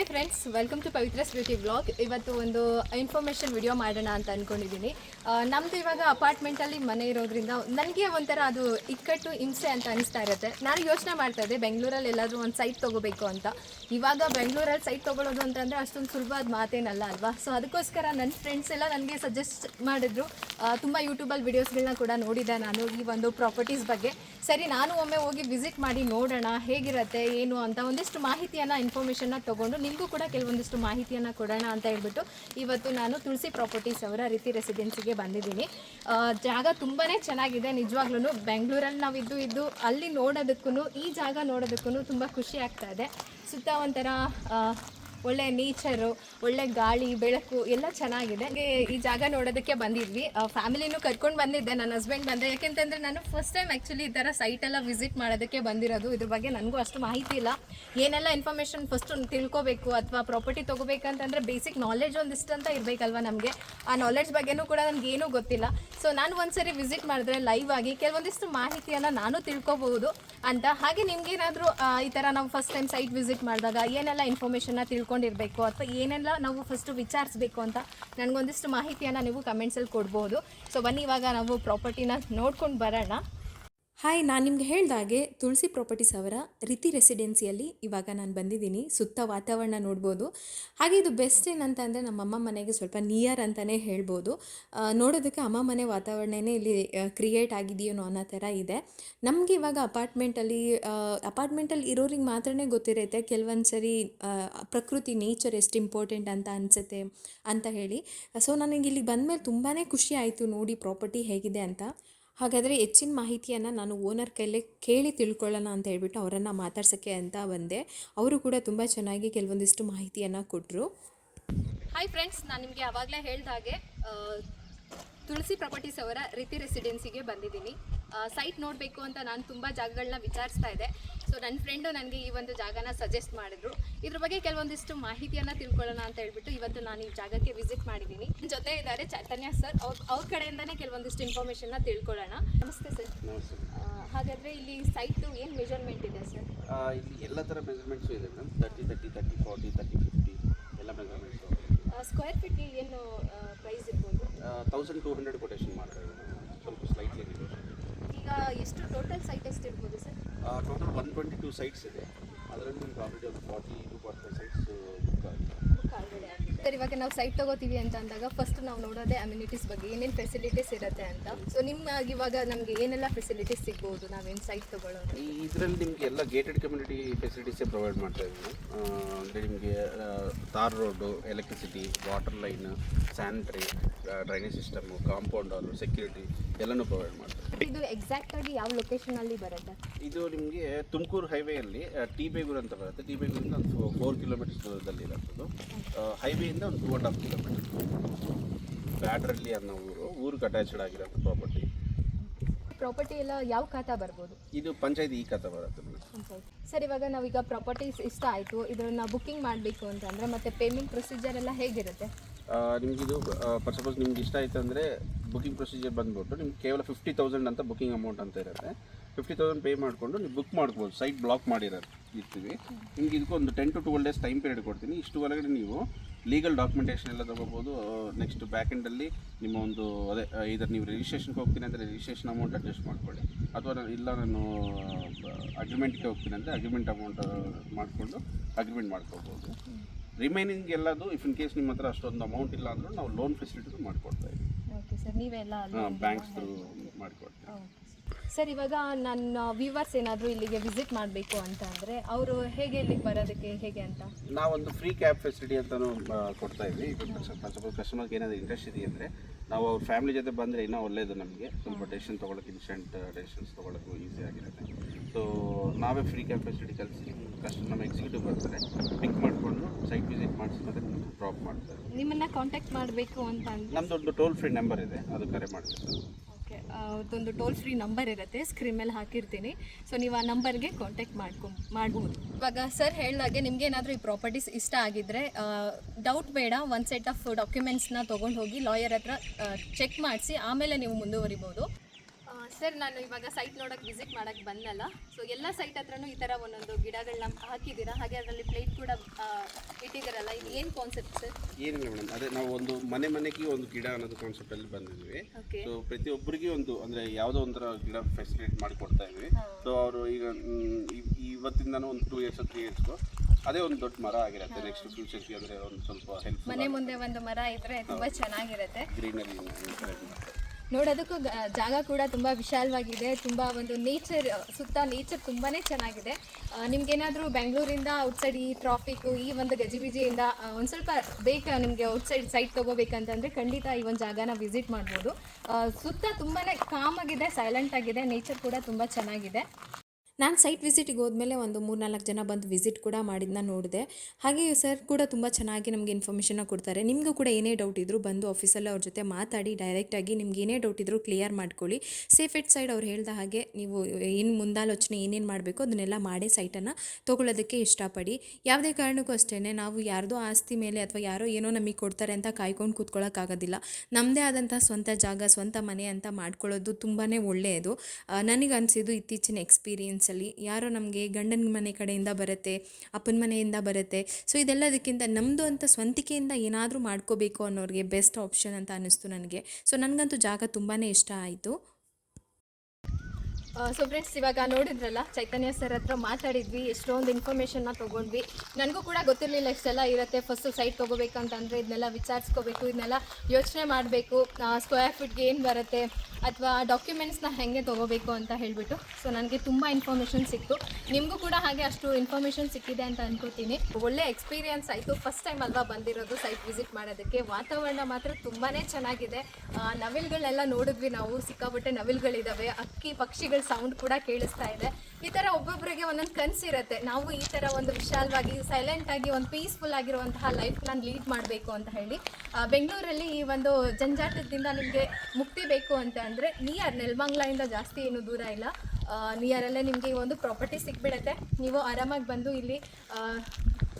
Hi friends welcome to Pavitra beauty blog ಇವತ್ತು ಒಂದು information video ಮಾಡೋಣ ಅಂತ ಅಂದ್ಕೊಂಡಿದ್ದೀನಿ ನಮ್ಮದು ಇವಾಗ ಅಪಾರ್ಟ್ಮೆಂಟಲ್ಲಿ ಮನೆ ಇರೋದ್ರಿಂದ ನನಗೆ ಒಂಥರ ಅದು ಇಕ್ಕಟ್ಟು ಹಿಂಸೆ ಅಂತ ಅನಿಸ್ತಾ ಇರುತ್ತೆ. ನಾನು ಯೋಚನೆ ಮಾಡ್ತಾ ಇದ್ದೆ ಬೆಂಗಳೂರಲ್ಲಿ ಎಲ್ಲಾದರೂ ಒಂದು ಸೈಟ್ ತೊಗೋಬೇಕು ಅಂತ. ಇವಾಗ ಬೆಂಗಳೂರಲ್ಲಿ ಸೈಟ್ ತೊಗೊಳೋದು ಅಂತಂದರೆ ಅಷ್ಟೊಂದು ಸುಲಭವಾದ ಮಾತೇನಲ್ಲ ಅಲ್ವಾ? ಸೊ ಅದಕ್ಕೋಸ್ಕರ ನನ್ನ ಫ್ರೆಂಡ್ಸ್ ಎಲ್ಲ ನನಗೆ ಸಜೆಸ್ಟ್ ಮಾಡಿದ್ರು. ತುಂಬ ಯೂಟ್ಯೂಬಲ್ಲಿ ವೀಡಿಯೋಸ್ಗಳನ್ನ ಕೂಡ ನೋಡಿದೆ ನಾನು ಈ ಒಂದು ಪ್ರಾಪರ್ಟೀಸ್ ಬಗ್ಗೆ. ಸರಿ, ನಾನು ಒಮ್ಮೆ ಹೋಗಿ ವಿಸಿಟ್ ಮಾಡಿ ನೋಡೋಣ, ಹೇಗಿರುತ್ತೆ, ಏನು ಅಂತ ಒಂದಿಷ್ಟು ಮಾಹಿತಿಯನ್ನು ಇನ್ಫಾರ್ಮೇಷನ್ನ ತೊಗೊಂಡು ನಿಮಗೂ ಕೂಡ ಕೆಲವೊಂದಿಷ್ಟು ಮಾಹಿತಿಯನ್ನು ಕೊಡೋಣ ಅಂತ ಹೇಳ್ಬಿಟ್ಟು ಇವತ್ತು ನಾನು ತುಳಸಿ ಪ್ರಾಪರ್ಟೀಸ್ ಅವರ ರೀತಿ ರೆಸಿಡೆನ್ಸಿಗೆ ಬಂದಿದ್ದೀನಿ. ಜಾಗ ತುಂಬಾ ಚೆನ್ನಾಗಿದೆ. ನಿಜವಾಗ್ಲೂ ಬೆಂಗಳೂರಲ್ಲಿ ನಾವು ಇದ್ದು ಇದ್ದು ಅಲ್ಲಿ ನೋಡೋದಕ್ಕೂ ಈ ಜಾಗ ನೋಡೋದಕ್ಕೂ ತುಂಬ ಖುಷಿ ಆಗ್ತಾ ಇದೆ. ಸುತ್ತ ಒಂಥರ ಒಳ್ಳೆ ನೇಚರು ಒಳ್ಳೆ ಗಾಳಿ, ಬೆಳಕು ಎಲ್ಲ ಚೆನ್ನಾಗಿದೆ. ಈ ಜಾಗ ನೋಡೋದಕ್ಕೆ ಬಂದಿದ್ವಿ. ಫ್ಯಾಮಿಲಿನೂ ಕರ್ಕೊಂಡು ಬಂದಿದ್ದೆ. ನನ್ನ ಹಸ್ಬೆಂಡ್ ಬಂದೆ ಯಾಕೆಂತಂದ್ರೆ ನಾನು ಫಸ್ಟ್ ಟೈಮ್ ಆ್ಯಕ್ಚುಲಿ ಈ ಥರ ಸೈಟ್ ಎಲ್ಲ ವಿಸಿಟ್ ಮಾಡೋದಕ್ಕೆ ಬಂದಿರೋದು. ಇದ್ರ ಬಗ್ಗೆ ನನಗೂ ಅಷ್ಟು ಮಾಹಿತಿ ಇಲ್ಲ. ಏನೆಲ್ಲ ಇನ್ಫಾರ್ಮೇಷನ್ ಫಸ್ಟ್ ತಿಳ್ಕೊಬೇಕು ಅಥವಾ ಪ್ರಾಪರ್ಟಿ ತೊಗೋಬೇಕಂತಂದ್ರೆ ಬೇಸಿಕ್ ನಾಲೆಜ್ ಒಂದಿಷ್ಟು ಅಂತ ಇರಬೇಕಲ್ವ ನಮಗೆ. ಆ ನಾಲೆಜ್ ಬಗ್ಗೆನೂ ಕೂಡ ನನಗೆ ಏನೂ ಗೊತ್ತಿಲ್ಲ. ಸೊ ನಾನು ಒಂದ್ಸರಿ ವಿಸಿಟ್ ಮಾಡಿದ್ರೆ ಲೈವ್ ಆಗಿ ಕೆಲವೊಂದಿಷ್ಟು ಮಾಹಿತಿಯನ್ನು ನಾನು ತಿಳ್ಕೊಬಹುದು ಅಂತ. ಹಾಗೆ ನಿಮ್ಗೇನಾದರೂ ಈ ಥರ ನಾವು ಫಸ್ಟ್ ಟೈಮ್ ಸೈಟ್ ವಿಸಿಟ್ ಮಾಡಿದಾಗ ಏನೆಲ್ಲ ಇನ್ಫಾರ್ಮೇಷನ್ನ ತಿಳ್ಕೊಂಡಿರಬೇಕು ಅಥವಾ ಏನೆಲ್ಲ ನಾವು ಫಸ್ಟು ವಿಚಾರಿಸ್ಬೇಕು ಅಂತ ನನಗೊಂದಿಷ್ಟು ಮಾಹಿತಿಯನ್ನು ನೀವು ಕಮೆಂಟ್ಸಲ್ಲಿ ಕೊಡ್ಬೋದು. ಸೊ ಬನ್ನಿ, ಇವಾಗ ನಾವು ಪ್ರಾಪರ್ಟಿನ ನೋಡ್ಕೊಂಡು ಬರೋಣ. ಹಾಯ್ ನಾನು ನಿಮ್ಗೆ ಹೇಳ್ದಾಗೆ ತುಳಸಿ ಪ್ರಾಪರ್ಟೀಸ್ ಅವರ ರೀತಿ ರೆಸಿಡೆನ್ಸಿಯಲ್ಲಿ ಇವಾಗ ನಾನು ಬಂದಿದ್ದೀನಿ. ಸುತ್ತ ವಾತಾವರಣ ನೋಡ್ಬೋದು. ಹಾಗೆ ಇದು ಬೆಸ್ಟ್ ಏನಂತಂದರೆ ನಮ್ಮ ಅಮ್ಮ ಮನೆಗೆ ಸ್ವಲ್ಪ ನಿಯರ್ ಅಂತಲೇ ಹೇಳ್ಬೋದು. ನೋಡೋದಕ್ಕೆ ಅಮ್ಮ ಮನೆ ವಾತಾವರಣನೇ ಇಲ್ಲಿ ಕ್ರಿಯೇಟ್ ಆಗಿದೆಯೇನೋ ಅನ್ನೋ ಥರ ಇದೆ. ನಮಗೆ ಇವಾಗ ಅಪಾರ್ಟ್ಮೆಂಟಲ್ಲಿ ಅಪಾರ್ಟ್ಮೆಂಟಲ್ಲಿ ಇರೋರಿಗೆ ಮಾತ್ರನೇ ಗೊತ್ತಿರುತ್ತೆ. ಕೆಲವೊಂದು ಸರಿ ಪ್ರಕೃತಿ ನೇಚರ್ ಎಷ್ಟು ಇಂಪಾರ್ಟೆಂಟ್ ಅಂತ ಅನಿಸುತ್ತೆ ಅಂತ ಹೇಳಿ. ಸೊ ನನಗೆ ಇಲ್ಲಿಗೆ ಬಂದಮೇಲೆ ತುಂಬಾ ಖುಷಿ ಆಯಿತು ನೋಡಿ ಪ್ರಾಪರ್ಟಿ ಹೇಗಿದೆ ಅಂತ. ಹಾಗಾದರೆ ಹೆಚ್ಚಿನ ಮಾಹಿತಿಯನ್ನು ನಾನು ಓನರ್ ಕೈಲೇ ಕೇಳಿ ತಿಳ್ಕೊಳ್ಳೋಣ ಅಂತ ಹೇಳ್ಬಿಟ್ಟು ಅವರನ್ನು ಮಾತಾಡ್ಸೋಕ್ಕೆ ಅಂತ ಬಂದೆ. ಅವರು ಕೂಡ ತುಂಬ ಚೆನ್ನಾಗಿ ಕೆಲವೊಂದಿಷ್ಟು ಮಾಹಿತಿಯನ್ನು ಕೊಟ್ಟರು ಹಾಯ್ ಫ್ರೆಂಡ್ಸ್ ನಾನು ನಿಮಗೆ ಆವಾಗಲೇ ಹೇಳ್ದ ಹಾಗೆ ತುಳಸಿ ಪ್ರಾಪರ್ಟೀಸ್ ಅವರ ರೀತಿ ರೆಸಿಡೆನ್ಸಿಗೆ ಬಂದಿದ್ದೀನಿ. ಸೈಟ್ ನೋಡಬೇಕು ಅಂತ ನಾನು ತುಂಬ ಜಾಗಗಳನ್ನ ವಿಚಾರಿಸ್ತಾ ಇದ್ದೆ. ಸೊ ನನ್ನ ಫ್ರೆಂಡು ನನಗೆ ಈ ಒಂದು ಜಾಗನ ಸಜೆಸ್ಟ್ ಮಾಡಿದ್ರು. ಇದ್ರ ಬಗ್ಗೆ ಕೆಲವೊಂದಿಷ್ಟು ಮಾಹಿತಿಯನ್ನು ತಿಳ್ಕೊಳ್ಳೋಣ ಅಂತ ಹೇಳ್ಬಿಟ್ಟು ಇವತ್ತು ನಾನು ಈ ಜಾಗಕ್ಕೆ ವಿಸಿಟ್ ಮಾಡಿದ್ದೀನಿ. ಜೊತೆ ಇದ್ದಾರೆ ಚೈತನ್ಯ ಸರ್ ಅವ್ರ ಅವ್ರ ಕಡೆಯಿಂದನೇ ಕೆಲವೊಂದಿಷ್ಟು ಇನ್ಫಾರ್ಮೇಷನ್ನ ತಿಳ್ಕೊಳ್ಳೋಣ. ನಮಸ್ತೆ ಸರ್ ಹಾಗಾದರೆ ಇಲ್ಲಿ ಸೈಟು ಏನು ಮೆಜರ್ಮೆಂಟ್ ಇದೆ ಸರ್ ಇಲ್ಲಿ ಎಲ್ಲ ಥರ ಮೆಜರ್ಮೆಂಟ್ಸು ಇದೆ madam thirty thirty thirty forty thirty fifty ಎಲ್ಲ ಮೆಜರ್ಮೆಂಟ್ಸು ಸ್ಕ್ವೇರ್ ಫೀಟ್ಗೆ ಏನು ಪ್ರೈಸ್ ಇರ್ಬೋದು? ತೌಸಂಡ್ ಟೂ ಹಂಡ್ರೆಡ್ ಕೊಟೇಷನ್ ಮಾಡ್ತಾ ಇದ್ದೀನಿ ಸ್ವಲ್ಪ ಸ್ಲೈಟ್ಲಿ ಈಗ ಎಷ್ಟು ಟೋಟಲ್ ಸೈಟ್ ಎಷ್ಟು total one twenty two sites ಇದೆ. ಅದರಲ್ಲಿ ನಿಮ್ಗೆ ಆಲ್ರೆಡಿ ಒಂದು forty to forty five sites book ಆಗಿದೆ. ಸರ್ ಇವಾಗ ನಾವು ಸೈಟ್ ತಗೋತೀವಿ ಅಂತ ಅಂದಾಗ ಫಸ್ಟ್ ನಾವು ನೋಡೋದೇ ಅಮ್ಯುನಿಟೀಸ್ ಬಗ್ಗೆ ಏನೇನು ಫೆಸಿಲಿಟೀಸ್ ಇರುತ್ತೆ ಅಂತ. ಸೊ ನಿಮ್ಮ ಇವಾಗ ನಮಗೆ ಏನೆಲ್ಲ ಫೆಸಿಲಿಟೀಸ್ ಸಿಗ್ಬೋದು ನಾವೇನು ಸೈಟ್ ತಗೊಳ್ಳೋದು ಈ ಇದರಲ್ಲಿ ನಿಮಗೆ ಎಲ್ಲ ಗೇಟೆಡ್ ಕಮ್ಯುನಿಟಿ ಫೆಸಿಲಿಟೀಸೇ ಪ್ರೊವೈಡ್ ಮಾಡ್ತಾ ಇದ್ದೀವಿ. ಅಂದರೆ ನಿಮಗೆ tar road electricity water line sanitary drainage system compound wall security ಎಲ್ಲನೂ ಪ್ರೊವೈಡ್ ಮಾಡ್ತಾರೆ ಇದು ಎಕ್ಸಾಕ್ಟ್ ಆಗಿ ಯಾವ ಲೊಕೇಶನ್ ಅಲ್ಲಿ ಬರುತ್ತೆ? ಇದು ನಿಮಗೆ ತುಮಕೂರು ಹೈವೇಯಲ್ಲಿ ಟಿ ಬೇಗೂರು ಅಂತ ಬರುತ್ತೆ. ಟಿ ಬೇಗೂರಿಂದ ಒಂದು ಫೋರ್ ಕಿಲೋಮೀಟರ್ಸ್ ದೂರದಲ್ಲಿ ಇರೋದು ಹೈವೇಯಿಂದ ಒಂದು two and half kilometer Byatralli ಅನ್ನೋ ಊರು ಊರಿಗೆ ಅಟ್ಯಾಚ್ಡ್ ಆಗಿರೋ ಪ್ರಾಪರ್ಟಿ ಪ್ರಾಪರ್ಟಿ ಎಲ್ಲ ಯಾವ ಖಾತಾ ಬರ್ಬೋದು? ಇದು ಪಂಚಾಯತ್ ಈ ಖಾತಾ ಬರುತ್ತೆ. ಮೇಡಮ್ ಸರ್ ಇವಾಗ ನಾವೀಗ ಪ್ರಾಪರ್ಟೀಸ್ ಇಷ್ಟ ಆಯಿತು. ಇದನ್ನ ಬುಕ್ಕಿಂಗ್ ಮಾಡಬೇಕು ಅಂತಂದರೆ ಮತ್ತೆ ಪೇಮೆಂಟ್ ಪ್ರೊಸೀಜರ್ ಎಲ್ಲ ಹೇಗಿರುತ್ತೆ? ನಿಮಗಿದು ಫಸ್ಟ್ ಸಪೋಸ್ ನಿಮ್ಗೆ ಇಷ್ಟ ಆಯ್ತು ಅಂದರೆ ಬುಕಿಂಗ್ ಪ್ರೊಸೀಜರ್ ಬಂದ್ಬಿಟ್ಟು ನಿಮ್ಗೆ ಕೇವಲ ಫಿಫ್ಟಿ ತೌಸಂಡ್ ಅಂತ ಬುಕಿಂಗ್ ಅಮೌಂಟ್ ಅಂತ ಇರುತ್ತೆ. ಫಿಫ್ಟಿ ತೌಸಂಡ್ ಪೇ ಮಾಡಿಕೊಂಡು ನೀವು ಬುಕ್ ಮಾಡ್ಬೋದು ಸೈಟ್ ಬ್ಲಾಕ್ ಮಾಡಿರೋದು ಇರ್ತೀವಿ. ನಿಮ್ಗೆ ಇದಕ್ಕೂ ಒಂದು ten to twelve days time period ಕೊಡ್ತೀನಿ. ಇಷ್ಟು ಒಳಗಡೆ ನೀವು ಲೀಗಲ್ ಡಾಕ್ಯುಮೆಂಟೇಷನ್ ಎಲ್ಲ ತೊಗೋಬೋದು. ನೆಕ್ಸ್ಟ್ ಬ್ಯಾಕ್ ಎಂಡಲ್ಲಿ ನಿಮ್ಮ ಒಂದು ಅದೇ ಇದರ ನೀವು ರಿಜಿಸ್ಟ್ರೇಷನ್ಗೆ ಹೋಗ್ತೀನಿ ಅಂದರೆ ರಿಜಿಸ್ಟ್ರೇಷನ್ ಅಮೌಂಟ್ ಅಡ್ಜಸ್ಟ್ ಮಾಡ್ಕೊಳ್ಳಿ. ಅಥವಾ ನಾನು ಇಲ್ಲ ನಾನು ಅಗ್ರಿಮೆಂಟ್ಗೆ ಹೋಗ್ತೀನಿ ಅಂದರೆ ಅಗ್ರಿಮೆಂಟ್ ಅಮೌಂಟ್ ಮಾಡಿಕೊಂಡು ಅಗ್ರಿಮೆಂಟ್ ಮಾಡ್ಕೋಬೋದು. ರಿಮೈನಿಂಗ್ ಎಲ್ಲದು ಇಫ್ ಇನ್ ಕೇಸ್ ನಿಮ್ಮ ಹತ್ರ ಅಷ್ಟೊಂದು ಅಮೌಂಟ್ ಇಲ್ಲ ಅಂದರೂ ನಾವು ಲೋನ್ ಫೆಸಿಲಿಟಿ ಮಾಡಿಕೊಡ್ತಾ ಇದ್ದೀವಿ. ಓಕೆ ಸರ್ ನೀವೆಲ್ಲ ಬ್ಯಾಂಕ್ಸ್ ಥ್ರೂ ಮಾಡಿಕೊಡ್ತೀವಿ. ಸರ್ ಇವಾಗ ನನ್ನ ವ್ಯೂವರ್ಸ್ ಏನಾದರೂ ಇಲ್ಲಿಗೆ ವಿಸಿಟ್ ಮಾಡಬೇಕು ಅಂತ ಅಂದರೆ ಅವರು ಹೇಗೆ ಇಲ್ಲಿಗೆ ಬರೋದಕ್ಕೆ ಹೇಗೆ ಅಂತ? ನಾವೊಂದು ಫ್ರೀ ಕ್ಯಾಬ್ ಫೆಸಿಲಿಟಿ ಅಂತಲೂ ಕೊಡ್ತಾ ಇದ್ವಿ. ಸಪೋಸ್ ಕಸ್ಟಮರ್ಗೆ ಏನಾದರೂ ಇಂಟ್ರೆಸ್ಟ್ ಇದೆ ಅಂದರೆ ನಾವು ಅವ್ರ ಫ್ಯಾಮಿಲಿ ಜೊತೆ ಬಂದರೆ ಇನ್ನೂ ಒಳ್ಳೆಯದು ನಮಗೆ. ಸ್ವಲ್ಪ ಡೆಸಿಷನ್ ತೊಗೊಳಕ್ಕೆ ಇನ್ಸ್ಟೆಂಟ್ ಡೆಸಿಷನ್ಸ್ ತೊಗೊಳಕ್ಕೂ ಈಸಿ ಆಗಿರುತ್ತೆ. ಸೊ ನಾವೇ ಫ್ರೀ ಕ್ಯಾಬ್ ಫೆಸಿಲಿಟಿ ಕಲಿಸಿ ಕಸ್ಟಮರ್ ನಮ್ಮ ಎಕ್ಸಿಕ್ಯೂಟಿವ್ ಬರ್ತಾರೆ. ಪಿಕ್ ಮಾಡಿಕೊಂಡು ಸೈಟ್ ವಿಸಿಟ್ ಮಾಡಿಸಿ ಮತ್ತೆ ಡ್ರಾಪ್ ಮಾಡ್ತಾರೆ. ನಿಮ್ಮನ್ನ ಕಾಂಟ್ಯಾಕ್ಟ್ ಮಾಡಬೇಕು ಅಂತ ನಮ್ಮದೊಂದು ಟೋಲ್ ಫ್ರೀ ನಂಬರ್ ಇದೆ. ಅದು ಕರೆ ಮಾಡ್ತೀವಿ. ಓಕೆ ಅದೊಂದು ಟೋಲ್ ಫ್ರೀ ನಂಬರ್ ಇರುತ್ತೆ ಸ್ಕ್ರೀನ್ ಮೇಲೆ ಹಾಕಿರ್ತೀನಿ. ಸೊ ನೀವು ಆ ನಂಬರ್ಗೆ ಕಾಂಟ್ಯಾಕ್ಟ್ ಮಾಡ್ಕೊ, ಮಾಡ್ಬೋದು. ಇವಾಗ ಸರ್ ಹೇಳಿದಾಗೆ ನಿಮ್ಗೆ ಏನಾದರೂ ಈ ಪ್ರಾಪರ್ಟೀಸ್ ಇಷ್ಟ ಆಗಿದ್ರೆ ಡೌಟ್ ಬೇಡ ಒಂದು ಸೆಟ್ ಆಫ್ ಡಾಕ್ಯುಮೆಂಟ್ಸ್ನ ತೊಗೊಂಡು ಹೋಗಿ ಲಾಯರ್ ಹತ್ರ ಚೆಕ್ ಮಾಡಿಸಿ, ಆಮೇಲೆ ನೀವು ಮುಂದುವರಿಬೋದು. ಸರ್ ನಾನು ಇವಾಗ ಸೈಟ್ ನೋಡಕ್ಕೆ ವಿಸಿಟ್ ಮಾಡೋಕ್ಕೆ ಬಂದಲ್ಲ ಸೊ ಎಲ್ಲ ಸೈಟ್ ಹತ್ರನೂ ಈ ಥರ ಒಂದೊಂದು ಗಿಡಗಳನ್ನ ಹಾಕಿದ್ದೀರಾ? ಹಾಗೆ ಅದರಲ್ಲಿ ಪ್ಲೇಟ್ ಕೂಡ ಇಟ್ಟಿದ್ದೀರಲ್ಲ ಇದು ಏನು ಕಾನ್ಸೆಪ್ಟ್ ಸರ್? ಏನಿಲ್ಲ ಮೇಡಮ್ ಅದೇ ನಾವು ಒಂದು ಮನೆ ಮನೆಗೆ ಒಂದು ಗಿಡ ಅನ್ನೋದು ಕಾನ್ಸೆಪ್ಟ್ ಅಲ್ಲಿ ಬಂದಿದ್ವಿ ಓಕೆ ಸೊ ಪ್ರತಿಯೊಬ್ಬರಿಗೆ ಒಂದು ಅಂದ್ರೆ ಯಾವುದೋ ಒಂಥರ ಗಿಡ ಫೆಸಿಲಿಟಿ ಮಾಡಿಕೊಡ್ತಾ ಇದ್ವಿ ಸೊ ಅವರು ಈಗ ಮ್, ಇವ್- ಇವತ್ತಿಂದನೂ ಒಂದು ಟೂ ಇಯರ್ಸ್ ತ್ರೀ ಇಯರ್ಸ್ಗೂ ಅದೇ ಒಂದು ದೊಡ್ಡ ಮರ ಆಗಿರುತ್ತೆ ನೆಕ್ಸ್ಟ್ ಫ್ಯೂಚರ್ಗೆ ಅಂದರೆ ಒಂದು ಸ್ವಲ್ಪ ಹೆಲ್ಪ್ ಮನೆ ಮುಂದೆ ಒಂದು ಮರ ಇದ್ರೆ ತುಂಬಾ ಚೆನ್ನಾಗಿರುತ್ತೆ. ಗ್ರೀನರಿ ನೋಡೋದಕ್ಕೂ ಜಾಗ ಕೂಡ ತುಂಬ ವಿಶಾಲವಾಗಿದೆ. ತುಂಬ ಒಂದು ನೇಚರ್ ಸುತ್ತ ನೇಚರ್ ತುಂಬಾ ಚೆನ್ನಾಗಿದೆ. ನಿಮ್ಗೇನಾದರೂ ಬೆಂಗಳೂರಿಂದ ಔಟ್ಸೈಡ್ ಈ ಟ್ರಾಫಿಕ್ಕು ಈ ಒಂದು ಗಜಿಬಿಜಿಯಿಂದ ಒಂದು ಸ್ವಲ್ಪ ಬೇಕಾ ನಿಮಗೆ ಔಟ್ಸೈಡ್ ಸೈಟ್ ತೊಗೋಬೇಕಂತಂದರೆ ಖಂಡಿತ ಈ ಒಂದು ಜಾಗನ ವಿಸಿಟ್ ಮಾಡ್ಬೋದು. ಸುತ್ತ ತುಂಬಾ ಕಾಮ್ ಆಗಿದೆ ಸೈಲೆಂಟ್ ಆಗಿದೆ ನೇಚರ್ ಕೂಡ ತುಂಬ ಚೆನ್ನಾಗಿದೆ. ನಾನು ಸೈಟ್ ವಿಸಿಟಿಗೆ ಹೋದ್ಮೇಲೆ ಒಂದು ಮೂರು ನಾಲ್ಕು ಜನ ಬಂದು ವಿಸಿಟ್ ಕೂಡ ಮಾಡಿದ್ನ ನೋಡಿದೆ. ಹಾಗೆ ಸರ್ ಕೂಡ ತುಂಬ ಚೆನ್ನಾಗಿ ನಮಗೆ ಇನ್ಫಾರ್ಮೇಷನ್ನ ಕೊಡ್ತಾರೆ. ನಿಮಗೂ ಕೂಡ ಏನೇ ಡೌಟ್ ಇದ್ದರೂ ಬಂದು ಆಫೀಸಲ್ಲಿ ಅವ್ರ ಜೊತೆ ಮಾತಾಡಿ ಡೈರೆಕ್ಟಾಗಿ ನಿಮ್ಗೆ ಏನೇ ಡೌಟ್ ಇದ್ದರೂ ಕ್ಲಿಯರ್ ಮಾಡ್ಕೊಳ್ಳಿ. ಸೇಫ್ ಎಟ್ ಸೈಡ್ ಅವ್ರು ಹೇಳ್ದ ಹಾಗೆ ನೀವು ಏನು ಮುಂದಾಲೋಚನೆ ಏನೇನು ಮಾಡಬೇಕು ಅದನ್ನೆಲ್ಲ ಮಾಡೇ ಸೈಟನ್ನು ತೊಗೊಳ್ಳೋದಕ್ಕೆ ಇಷ್ಟಪಡಿ. ಯಾವುದೇ ಕಾರಣಕ್ಕೂ ಅಷ್ಟೇ ನಾವು ಯಾರ್ದೋ ಆಸ್ತಿ ಮೇಲೆ ಅಥವಾ ಯಾರೋ ಏನೋ ನಮಗೆ ಕೊಡ್ತಾರೆ ಅಂತ ಕಾಯ್ಕೊಂಡು ಕೂತ್ಕೊಳ್ಳೋಕ್ಕಾಗೋದಿಲ್ಲ ನಮ್ಮದೇ ಆದಂಥ ಸ್ವಂತ ಜಾಗ, ಸ್ವಂತ ಮನೆ ಅಂತ ಮಾಡ್ಕೊಳ್ಳೋದು ತುಂಬಾ ಒಳ್ಳೆಯದು. ನನಗೆ ಅನಿಸಿದ್ದು ಇತ್ತೀಚಿನ ಎಕ್ಸ್ಪೀರಿಯನ್ಸಲ್ಲಿ ಯಾರೋ ನಮಗೆ ಗಂಡನ ಮನೆ ಕಡೆಯಿಂದ ಬರುತ್ತೆ, ಅಪ್ಪನ ಮನೆಯಿಂದ ಬರುತ್ತೆ. ಸೊ ಇದೆಲ್ಲದಕ್ಕಿಂತ ನಮ್ಮದು ಅಂತ ಸ್ವಂತಿಕೆಯಿಂದ ಏನಾದರೂ ಮಾಡ್ಕೋಬೇಕು ಅನ್ನೋರಿಗೆ ಬೆಸ್ಟ್ ಆಪ್ಷನ್ ಅಂತ ಅನ್ನಿಸ್ತು ನನಗೆ. ಸೊ ನನಗಂತೂ ಜಾಗ ತುಂಬಾ ಇಷ್ಟ ಆಯಿತು. ಸೊ ಫ್ರೆಂಡ್ಸ್ ಇವಾಗ ನೋಡಿದ್ರಲ್ಲ, ಚೈತನ್ಯ ಸರ್ ಹತ್ರ ಮಾತಾಡಿದ್ವಿ, ಎಷ್ಟೊಂದು ಇನ್ಫಾರ್ಮೇಷನ್ನ ತೊಗೊಂಡ್ವಿ. ನನಗೂ ಕೂಡ ಗೊತ್ತಿರಲಿಲ್ಲ ಇಷ್ಟೆಲ್ಲ ಇರುತ್ತೆ ಫಸ್ಟ್ ಸೈಟ್ ತೊಗೋಬೇಕಂತಂದರೆ ಇದನ್ನೆಲ್ಲ ವಿಚಾರಿಸ್ಕೋಬೇಕು ಇದನ್ನೆಲ್ಲ ಯೋಚನೆ ಮಾಡಬೇಕು ಸ್ಕ್ವೇರ್ ಫೀಟ್ಗೆ ಏನು ಬರುತ್ತೆ, ಅಥವಾ ಡಾಕ್ಯುಮೆಂಟ್ಸ್ನ ಹೇಗೆ ತೊಗೋಬೇಕು ಅಂತ ಹೇಳಿಬಿಟ್ಟು. ಸೊ ನನಗೆ ತುಂಬ ಇನ್ಫಾರ್ಮೇಷನ್ ಸಿಕ್ತು. ನಿಮಗೂ ಕೂಡ ಹಾಗೆ ಅಷ್ಟು ಇನ್ಫಾರ್ಮೇಷನ್ ಸಿಕ್ಕಿದೆ ಅಂತ ಅನ್ಕೋತೀನಿ. ಒಳ್ಳೆ ಎಕ್ಸ್ಪೀರಿಯನ್ಸ್ ಆಯಿತು. ಫಸ್ಟ್ ಟೈಮ್ ಅಲ್ವಾ ಬಂದಿರೋದು ಸೈಟ್ ವಿಸಿಟ್ ಮಾಡೋದಕ್ಕೆ. ವಾತಾವರಣ ಮಾತ್ರ ತುಂಬಾ ಚೆನ್ನಾಗಿದೆ. ನವಿಲುಗಳನ್ನೆಲ್ಲ ನೋಡಿದ್ವಿ ನಾವು. ಸಿಕ್ಕಾಪಟ್ಟೆ ನವಿಲ್ಗಳಿದ್ದಾವೆ ಅಕ್ಕಿ ಪಕ್ಷಿಗಳ ಸೌಂಡ್ ಕೂಡ ಕೇಳಿಸ್ತಾ ಇದೆ. ಈ ಥರ ಒಬ್ಬೊಬ್ಬರಿಗೆ ಒಂದೊಂದು ಕನಸಿರುತ್ತೆ ನಾವು ಈ ಥರ ಒಂದು ವಿಶಾಲವಾಗಿ ಸೈಲೆಂಟ್ ಆಗಿ, ಒಂದು ಪೀಸ್ಫುಲ್ ಆಗಿರುವಂತಹ ಲೈಫ್ ನಾನು ಲೀಡ್ ಮಾಡಬೇಕು ಅಂತ ಹೇಳಿ ಬೆಂಗಳೂರಲ್ಲಿ ಈ ಒಂದು ಜಂಜಾಟದಿಂದ ನಿಮಗೆ ಮುಕ್ತಿ ಬೇಕು ಅಂತ ಅಂದರೆ ನಿಯರ್ ಇಂದ ಜಾಸ್ತಿ ಏನು ದೂರ ಇಲ್ಲ. ನಿಯರಲ್ಲೇ ನಿಮಗೆ ಈ ಒಂದು ಪ್ರಾಪರ್ಟಿ ಸಿಕ್ಬಿಡುತ್ತೆ ನೀವು ಆರಾಮಾಗಿ ಬಂದು ಇಲ್ಲಿ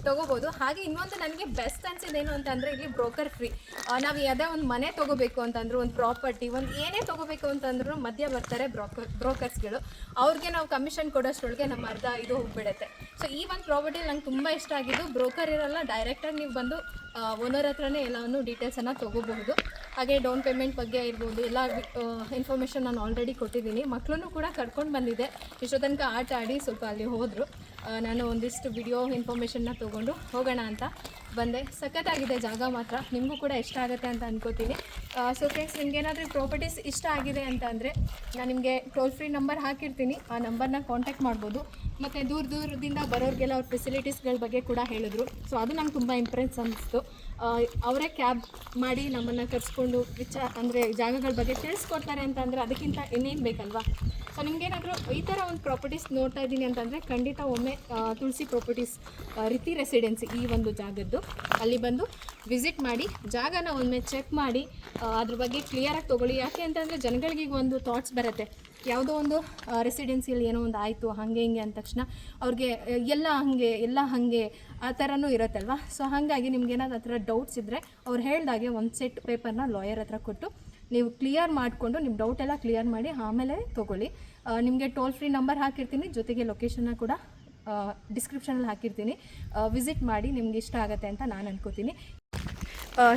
ತಗೋಬೋದು. ಹಾಗೆ ಇನ್ನೊಂದು ನನಗೆ ಬೆಸ್ಟ್ ಅನ್ಸಿದ್ದೇನು ಅಂತಂದರೆ ಇಲ್ಲಿ ಬ್ರೋಕರ್ ಫ್ರೀ ನಾವು ಯಾವುದೇ ಒಂದು ಮನೆ ತೊಗೋಬೇಕು ಅಂತಂದ್ರು, ಒಂದು ಪ್ರಾಪರ್ಟಿ ಒಂದು ಏನೇ ತೊಗೋಬೇಕು ಅಂತಂದ್ರೂ ಮಧ್ಯ ಬರ್ತಾರೆ ಬ್ರೋಕರ್ ಬ್ರೋಕರ್ಸ್ಗಳು ಅವ್ರಿಗೆ ನಾವು ಕಮಿಷನ್ ಕೊಡೋಷ್ಟ್ರೊಳಗೆ ನಮ್ಮ ಅರ್ಧ ಇದು ಹೋಗ್ಬಿಡುತ್ತೆ. ಸೊ ಈ ಒಂದು ಪ್ರಾಪರ್ಟಿ ನಂಗೆ ತುಂಬ ಇಷ್ಟ ಆಗಿದ್ದು ಬ್ರೋಕರ್ ಇರೋಲ್ಲ ಡೈರೆಕ್ಟಾಗಿ ನೀವು ಬಂದು ಓನರ್ ಹತ್ರನೇ ಎಲ್ಲವನ್ನು ಡೀಟೇಲ್ಸನ್ನು ತೊಗೋಬಹುದು. ಹಾಗೆ ಡೌನ್ ಪೇಮೆಂಟ್ ಬಗ್ಗೆ ಇರ್ಬೋದು, ಎಲ್ಲ ಇನ್ಫಾರ್ಮೇಷನ್ ನಾನು ಆಲ್ರೆಡಿ ಕೊಟ್ಟಿದ್ದೀನಿ. ಮಕ್ಕಳನ್ನು ಕೂಡ ಕರ್ಕೊಂಡು ಬಂದಿದೆ. ಇಷ್ಟೋ ತನಕ ಆಟ ಆಡಿ ಸ್ವಲ್ಪ ಅಲ್ಲಿ ಹೋದರು. ನಾನು ಒಂದಿಷ್ಟು ವಿಡಿಯೋ ಇನ್ಫಾರ್ಮೇಷನ್ನ ತೊಗೊಂಡು ಹೋಗೋಣ ಅಂತ ಬಂದೆ. ಸಖತ್ತಾಗಿದೆ ಜಾಗ ಮಾತ್ರ. ನಿಮಗೂ ಕೂಡ ಇಷ್ಟ ಆಗುತ್ತೆ ಅಂತ ಅಂದ್ಕೋತೀನಿ ಸೊ ಫ್ರೆಂಡ್ಸ್ ನಿಮಗೇನಾದರೂ ಪ್ರಾಪರ್ಟೀಸ್ ಇಷ್ಟ ಆಗಿದೆ ಅಂತ ಅಂದರೆ, ನಾನು ನಿಮಗೆ ಟೋಲ್ ಫ್ರೀ ನಂಬರ್ ಹಾಕಿರ್ತೀನಿ. ಆ ನಂಬರ್ನ ಕಾಂಟ್ಯಾಕ್ಟ್ ಮಾಡ್ಬೋದು. ಮತ್ತು ದೂರ ದೂರದಿಂದ ಬರೋರಿಗೆಲ್ಲ ಅವ್ರ ಫೆಸಿಲಿಟೀಸ್ಗಳ ಬಗ್ಗೆ ಕೂಡ ಹೇಳಿದ್ರು. ಸೊ ಅದು ನಂಗೆ ತುಂಬ ಇಂಪ್ರೆನ್ಸ್ ಅನ್ನಿಸ್ತು ಅವರೇ ಕ್ಯಾಬ್ ಮಾಡಿ ನಮ್ಮನ್ನು ಕರೆಸ್ಕೊಂಡು ವಿಚಾರ ಅಂದರೆ ಜಾಗಗಳ ಬಗ್ಗೆ ತಿಳಿಸ್ಕೊಡ್ತಾರೆ ಅಂತಂದರೆ ಅದಕ್ಕಿಂತ ಇನ್ನೇನು ಬೇಕಲ್ವಾ? ಸೊ ನಿಮ್ಗೇನಾದರೂ ಈ ಥರ ಒಂದು ಪ್ರಾಪರ್ಟೀಸ್ ನೋಡ್ತಾ ಇದ್ದೀನಿ ಅಂತಂದರೆ ಖಂಡಿತ ಒಮ್ಮೆ ತುಳಸಿ ಪ್ರಾಪರ್ಟೀಸ್ ರೀತಿ ರೆಸಿಡೆನ್ಸಿ ಈ ಒಂದು ಜಾಗದ್ದು. ಅಲ್ಲಿ ಬಂದು ವಿಸಿಟ್ ಮಾಡಿ, ಜಾಗನ ಒಮ್ಮೆ ಚೆಕ್ ಮಾಡಿ ಅದ್ರ ಬಗ್ಗೆ ಕ್ಲಿಯರಾಗಿ ತೊಗೊಳ್ಳಿ. ಯಾಕೆ ಅಂತಂದರೆ ಜನಗಳಿಗೆ ಒಂದು ಥಾಟ್ಸ್ ಬರುತ್ತೆ. ಯಾವುದೋ ಒಂದು ರೆಸಿಡೆನ್ಸಿಯಲ್ಲಿ ಏನೋ ಒಂದು ಆಯಿತು, ಹಾಗೆ ಹಿಂಗೆ ಅಂದ ತಕ್ಷಣ ಅವ್ರಿಗೆ ಎಲ್ಲ ಹಾಗೆ ಎಲ್ಲ ಹಾಗೆ, ಆ ಥರನೂ ಇರುತ್ತಲ್ವ? ಸೊ ಹಾಗಾಗಿ ನಿಮ್ಗೇನಾದ್ರು ಆ ಥರ ಡೌಟ್ಸ್ ಇದ್ದರೆ ಅವ್ರು ಹೇಳ್ದಾಗೆ ಒಂದು ಸೆಟ್ ಪೇಪರ್ನ ಲಾಯರ್ ಹತ್ರ ಕೊಟ್ಟು ನೀವು ಕ್ಲಿಯರ್ ಮಾಡಿಕೊಂಡು ನಿಮ್ಮ ಡೌಟ್ ಎಲ್ಲ ಕ್ಲಿಯರ್ ಮಾಡಿ ಆಮೇಲೆ ತೊಗೊಳ್ಳಿ. ನಿಮಗೆ ಟೋಲ್ ಫ್ರೀ ನಂಬರ್ ಹಾಕಿರ್ತೀನಿ, ಜೊತೆಗೆ ಲೊಕೇಶನ್ನ ಕೂಡ ಡಿಸ್ಕ್ರಿಪ್ಷನಲ್ಲಿ ಹಾಕಿರ್ತೀನಿ. ವಿಸಿಟ್ ಮಾಡಿ ನಿಮ್ಗೆ ಇಷ್ಟ ಆಗುತ್ತೆ ಅಂತ ನಾನು ಅನ್ಕೋತೀನಿ.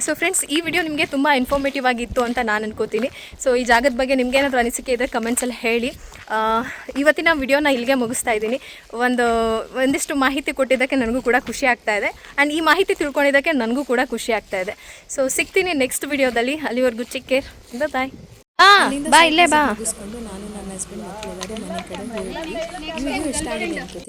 ಸೊ ಫ್ರೆಂಡ್ಸ್ ಈ ವಿಡಿಯೋ ನಿಮಗೆ ತುಂಬ ಇನ್ಫಾರ್ಮೇಟಿವ್ ಆಗಿತ್ತು ಅಂತ ನಾನು ಅನ್ಕೋತೀನಿ. ಸೊ ಈ ಜಾಗದ ಬಗ್ಗೆ ನಿಮ್ಗೆ ಏನಾದರೂ ಅನಿಸಿಕೆ ಇದ್ದರೆ ಕಮೆಂಟ್ಸಲ್ಲಿ ಹೇಳಿ. ಇವತ್ತಿನ ವಿಡಿಯೋನ ಇಲ್ಲಿಗೆ ಮುಗಿಸ್ತಾ ಇದ್ದೀನಿ. ಒಂದು ಒಂದಿಷ್ಟು ಮಾಹಿತಿ ಕೊಟ್ಟಿದ್ದಕ್ಕೆ ನನಗೂ ಕೂಡ ಖುಷಿ ಆಗ್ತಾ ಇದೆ. ಆ್ಯಂಡ್ ಈ ಮಾಹಿತಿ ತಿಳ್ಕೊಂಡಿದ್ದಕ್ಕೆ ನನಗೂ ಕೂಡ ಖುಷಿ ಆಗ್ತಾ ಇದೆ. ಸೊ ಸಿಗ್ತೀನಿ ನೆಕ್ಸ್ಟ್ ವಿಡಿಯೋದಲ್ಲಿ ಅಲ್ಲಿವರೆಗೂ ಚಿಕ್ ಕೇರ್ ಬಾಯ್ ಬಾ ಇಲ್ಲೇ ಬಾ. ನಾನು ನನ್ನ ಹಸ್ಬೆಂಡ್ ಮಕ್ಕಳೆಲ್ಲರೂ ಮನೆ ಕಡೆ ಹೋಗಿ ಇಷ್ಟ ಆಗಿದೆ